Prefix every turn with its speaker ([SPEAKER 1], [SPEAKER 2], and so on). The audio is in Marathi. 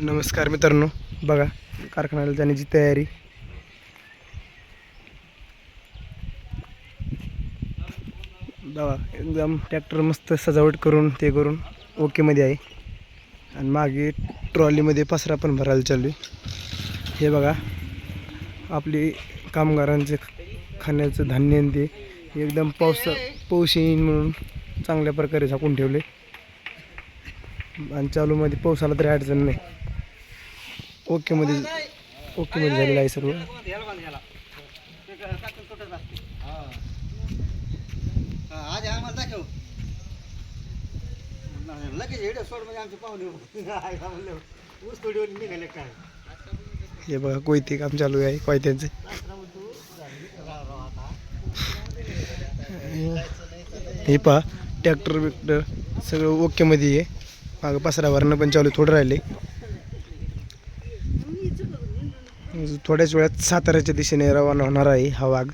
[SPEAKER 1] नमस्कार मित्रांनो बघा कारखान्याला जाण्याची तयारी. बघा एकदम ट्रॅक्टर मस्त सजावट करून ते करून ओकेमध्ये आहे. आणि मागे ट्रॉलीमध्ये पसरा पण भरायला चालू आहे हे बघा आपली कामगारांचे खाण्याचं धान्य आणि ते एकदम पाऊस पाऊस येईन म्हणून चांगल्या प्रकारे झाकून ठेवले आणि चालूमध्ये पाऊस आला तरी अडचण नाही. ओकेमध्ये ओकेमध्ये झालेलं आहे सर्व
[SPEAKER 2] आज आम्हाला दाखव लगेच हेड सोड म्हणजे आमचे पाहुणे ऊस थोडी निघाले काय
[SPEAKER 1] हे बघा कोयते काम चालू आहे कोयत्यांचे. हे पहा ट्रॅक्टर बिक्टर सगळं ओकेमध्ये आहे. मागं पसरा भरणं पण चालू थोडं राहिले. थोड्याच वेळात साताऱ्याच्या दिशेने रवाना होणार आहे हा वाघ.